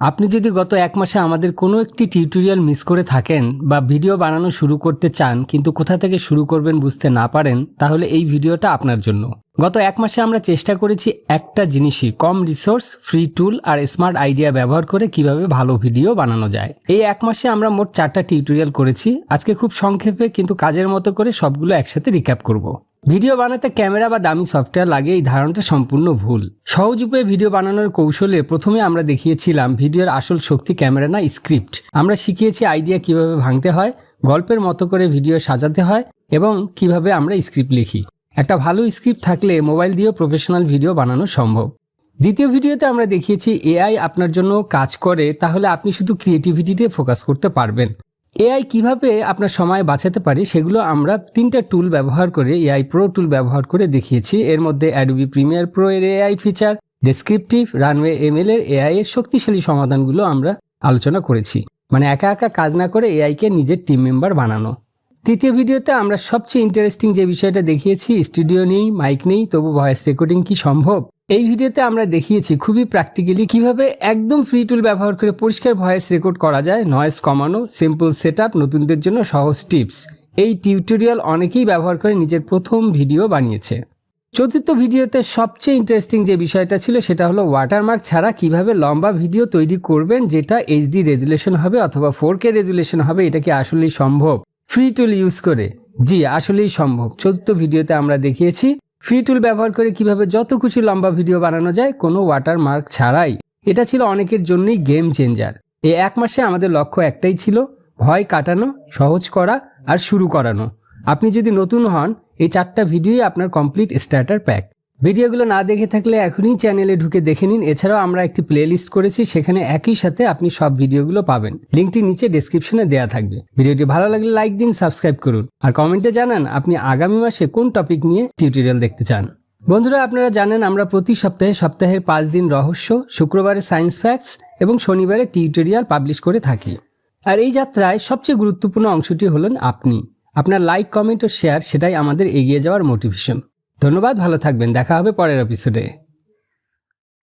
আপনি যদি গত এক মাসে আমাদের কোনো একটি টিউটোরিয়াল মিস করে থাকেন বা ভিডিও বানানো শুরু করতে চান কিন্তু কোথা থেকে শুরু করবেন বুঝতে না পারেন, তাহলে এই ভিডিওটা আপনার জন্য। গত এক মাসে আমরা চেষ্টা করেছি একটা জিনিসই, কম রিসোর্স, ফ্রি টুল আর স্মার্ট আইডিয়া ব্যবহার করে কীভাবে ভালো ভিডিও বানানো যায়। এই এক মাসে আমরা মোট চারটা টিউটোরিয়াল করেছি। আজকে খুব সংক্ষেপে কিন্তু কাজের মতো করে সবগুলো একসাথে রিক্যাপ করব। ভিডিও বানাতে ক্যামেরা বা দামি সফটওয়্যার লাগে এই ধারণাটা সম্পূর্ণ ভুল। সহজ উপায়ে ভিডিও বানানোর কৌশলে প্রথমে আমরা দেখিয়েছিলাম ভিডিওর আসল শক্তি ক্যামেরা না স্ক্রিপ্ট। আমরা শিখিয়েছি আইডিয়া কীভাবে ভাঙতে হয়, গল্পের মতো করে ভিডিও সাজাতে হয় এবং কীভাবে আমরা স্ক্রিপ্ট লিখি। একটা ভালো স্ক্রিপ্ট থাকলে মোবাইল দিয়েও প্রফেশনাল ভিডিও বানানো সম্ভব। দ্বিতীয় ভিডিওতে আমরা দেখিয়েছি এআই আপনার জন্য কাজ করে, তাহলে আপনি শুধু ক্রিয়েটিভিটিতে ফোকাস করতে পারবেন। এআই কীভাবে আপনার সময় বাঁচাতে পারে সেগুলো আমরা তিনটা টুল ব্যবহার করে, এআই প্রো টুল ব্যবহার করে দেখিয়েছি। এর মধ্যে অ্যাডোবি প্রিমিয়ার প্রো এর AI feature descriptive Runway ML এর এআই এর শক্তিশালী সমাধানগুলো আমরা আলোচনা করেছি। মানে একা একা কাজ না করে এআইকে নিজের টিম মেম্বার বানানো। তৃতীয় ভিডিওতে আমরা সবচেয়ে ইন্টারেস্টিং যে বিষয়টা দেখিয়েছি স্টুডিও নেই মাইক নেই, তবু ভয়েস রেকর্ডিং কি সম্ভব? এই ভিডিওতে আমরা দেখিয়েছি খুবই প্র্যাকটিক্যালি কীভাবে একদম ফ্রি টুল ব্যবহার করে পরিষ্কার ভয়েস রেকর্ড করা যায় নয়েজ কমানো সিম্পল সেট নতুনদের জন্য সহজ টিপস এই টিউটোরিয়াল অনেকেই ব্যবহার করে নিজের প্রথম ভিডিও বানিয়েছে। চতুর্থ ভিডিওতে সবচেয়ে ইন্টারেস্টিং যে বিষয়টা ছিল সেটা হলো ওয়াটারমার্ক ছাড়া কীভাবে লম্বা ভিডিও তৈরি করবেন, যেটা এইচডি রেজুলেশন হবে অথবা ফোর কে রেজুলেশন হবে, এটা কি আসলেই সম্ভব? ফ্রি টুল ইউজ করে। জি, আসলেই সম্ভব। চতুর্থ ভিডিওতে আমরা দেখিয়েছি ফ্রি টুল ব্যবহার করে কীভাবে যত খুশি লম্বা ভিডিও বানানো যায়, কোনো ওয়াটার মার্ক ছাড়াই। এটা ছিল অনেকের জন্যই গেম চেঞ্জার এই এক মাসে আমাদের লক্ষ্য একটাই ছিল, ভয় কাটানো, সহজ করা আর শুরু করানো। আপনি যদি নতুন হন, এই চারটা ভিডিওই আপনার কমপ্লিট স্টার্টার প্যাক ভিডিওগুলো না দেখে থাকলে এখনই চ্যানেলে ঢুকে দেখে নিন। এছাড়াও আমরা একটি প্লেলিস্ট করেছি, সেখানে একই সাথে আপনি সব ভিডিওগুলো পাবেন। লিঙ্কটি নিচে ডেসক্রিপশনে দেওয়া থাকবে। ভিডিওটি ভালো লাগলে লাইক দিন সাবস্ক্রাইব করুন। আর কমেন্টে জানান আপনি আগামী মাসে কোন টপিক নিয়ে টিউটোরিয়াল দেখতে চান। বন্ধুরা, আপনারা জানেন আমরা প্রতি সপ্তাহে সপ্তাহে পাঁচ দিন রহস্য, শুক্রবারে সায়েন্স ফ্যাক্টস এবং শনিবারে টিউটোরিয়াল পাবলিশ করে থাকি। আর এই যাত্রায় সবচেয়ে গুরুত্বপূর্ণ অংশটি হলেন আপনি। আপনার লাইক কমেন্ট ও শেয়ার সেটাই আমাদের এগিয়ে যাওয়ার মোটিভেশন ধন্যবাদ ভালো থাকবেন। দেখা হবে পরের এপিসোডে